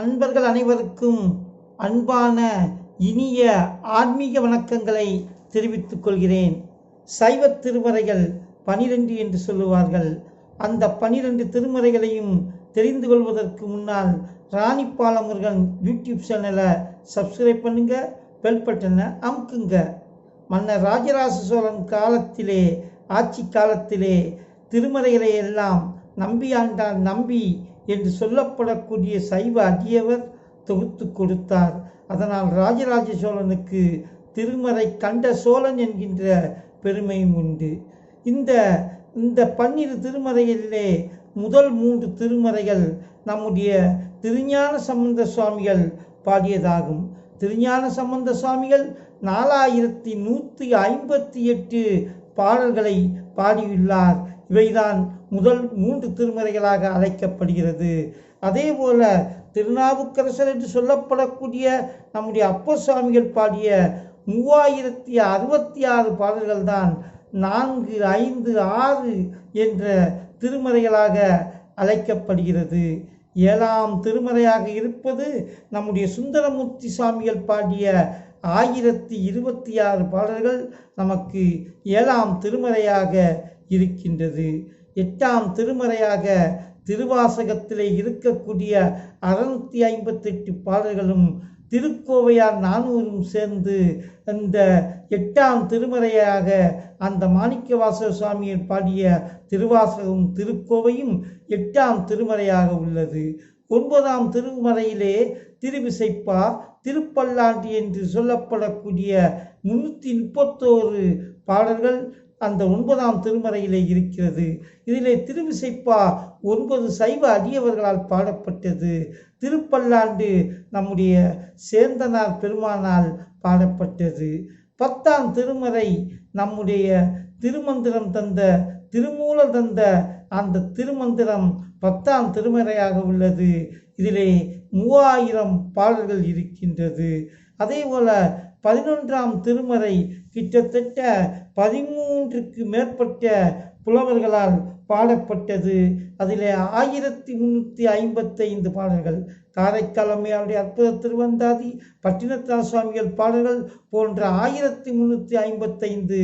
அன்பர்கள் அனைவருக்கும் அன்பான இனிய ஆன்மீக வணக்கங்களை தெரிவித்துக் கொள்கிறேன். சைவ திருமறைகள் பனிரெண்டு என்று சொல்லுவார்கள். அந்த பனிரெண்டு திருமறைகளையும் தெரிந்து கொள்வதற்கு முன்னால் ராணிப்பால முருகன் யூடியூப் சேனலை சப்ஸ்கிரைப் பண்ணுங்க பெல் பட்டனை அமுக்குங்க. மன்னர் ராஜராஜ சோழன் காலத்திலே ஆட்சி காலத்திலே திருமறைகளை எல்லாம் நம்பி ஆண்டான் நம்பி என்று சொல்லப்படக்கூடிய சைவ அடியவர் தொகுத்து கொடுத்தார். அதனால் ராஜராஜ சோழனுக்கு திருமறை கண்ட சோழன் என்கின்ற பெருமையும் உண்டு. இந்த இந்த பன்னிரு திருமறைகளிலே முதல் மூன்று திருமறைகள் நம்முடைய திருஞான சம்பந்த சுவாமிகள் பாடியதாகும். திருஞான சம்பந்த சுவாமிகள் நாலாயிரத்தி நூற்றி ஐம்பத்தி எட்டு பாடல்களை பாடியுள்ளார். இவைதான் முதல் மூன்று திருமறைகளாக அழைக்கப்படுகிறது. அதே போல திருநாவுக்கரசர் என்று சொல்லப்படக்கூடிய நம்முடைய அப்பசாமிகள் சுவாமிகள் பாடிய மூவாயிரத்தி அறுபத்தி ஆறு பாடல்கள் தான் நான்கு ஐந்து ஆறு என்ற திருமறைகளாக அழைக்கப்படுகிறது. ஏழாம் திருமறையாக இருப்பது நம்முடைய சுந்தரமூர்த்தி சுவாமிகள் பாடிய ஆயிரத்தி இருபத்தி ஆறு பாடல்கள். நமக்கு ஏழாம் திருமறையாக இருக்கின்றது. எட்டாம் திருமறையாக திருவாசகத்திலே இருக்கக்கூடிய அறுநூத்தி ஐம்பத்தெட்டு பாடல்களும் திருக்கோவையார் நானூறும் சேர்ந்து அந்த எட்டாம் திருமறையாக அந்த மாணிக்கவாசக சுவாமியை பாடிய திருவாசகம் திருக்கோவையும் எட்டாம் திருமறையாக உள்ளது. ஒன்பதாம் திருமறையிலே திருவிசைப்பா திருப்பல்லாண்டு என்று சொல்லப்படக்கூடிய முன்னூற்றி முப்பத்தோரு பாடல்கள் அந்த ஒன்பதாம் திருமறையிலே இருக்கிறது. இதிலே திருவிசைப்பா ஒன்பது சைவ அடியவர்களால் பாடப்பட்டது. திருப்பல்லாண்டு நம்முடைய சேந்தனார் பெருமானால் பாடப்பட்டது. பத்தாம் திருமறை நம்முடைய திருமந்திரம் தந்த திருமூல தந்த அந்த திருமந்திரம் பத்தாம் திருமறையாக உள்ளது. இதிலே மூவாயிரம் பாடல்கள் இருக்கின்றது. அதே போல பதினொன்றாம் திருமறை கிட்டத்தட்ட பதிமூன்றுக்கு மேற்பட்ட புலவர்களால் பாடப்பட்டது. அதில் ஆயிரத்தி முந்நூற்றி ஐம்பத்தைந்து பாடல்கள். காரைக்கால் அம்மையாருடைய அற்புத திருவந்தாதி பட்டினத்தார் சுவாமிகள் பாடல்கள் போன்ற ஆயிரத்தி முந்நூற்றி ஐம்பத்தைந்து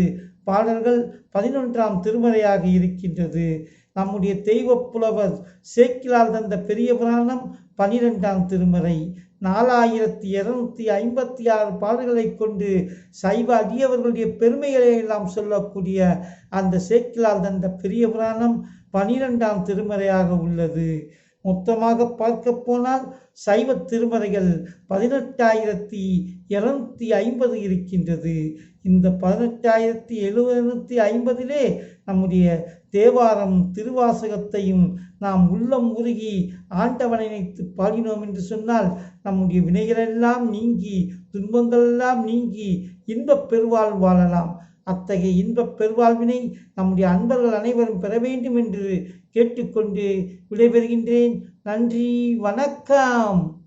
பாடல்கள் பதினொன்றாம் திருமறையாக இருக்கின்றது. நம்முடைய தெய்வ புலவர் சேக்கிலால் தந்த பெரிய புராணம் பனிரெண்டாம் திருமறை. நாலாயிரத்தி இருநூத்தி ஐம்பத்தி ஆறு பாடல்களை கொண்டு சைவ அடியவர்களுடைய பெருமைகளை எல்லாம் சொல்லக்கூடிய அந்த சேக்கிலால் தந்த பெரிய புராணம் பனிரெண்டாம் திருமறையாக உள்ளது. மொத்தமாக பார்க்க போனால் சைவ திருமறைகள் பதினெட்டாயிரத்தி இருநூத்தி ஐம்பது இருக்கின்றது. இந்த பதினெட்டாயிரத்தி எழுநூத்தி ஐம்பதிலே நம்முடைய தேவாரம் திருவாசகத்தையும் நாம் உள்ளம் உருகி ஆண்டவனை நினைத்து பாடினோம் என்று சொன்னால் நம்முடைய வினைகளெல்லாம் நீங்கி துன்பங்களெல்லாம் நீங்கி இன்பப் பெருவாழ் வாழலாம். அத்தகைய இன்பப் பெருவாழ்வினை நம்முடைய அன்பர்கள் அனைவரும் பெற வேண்டும் என்று கேட்டுக்கொண்டு விடைபெறுகின்றேன். நன்றி வணக்கம்.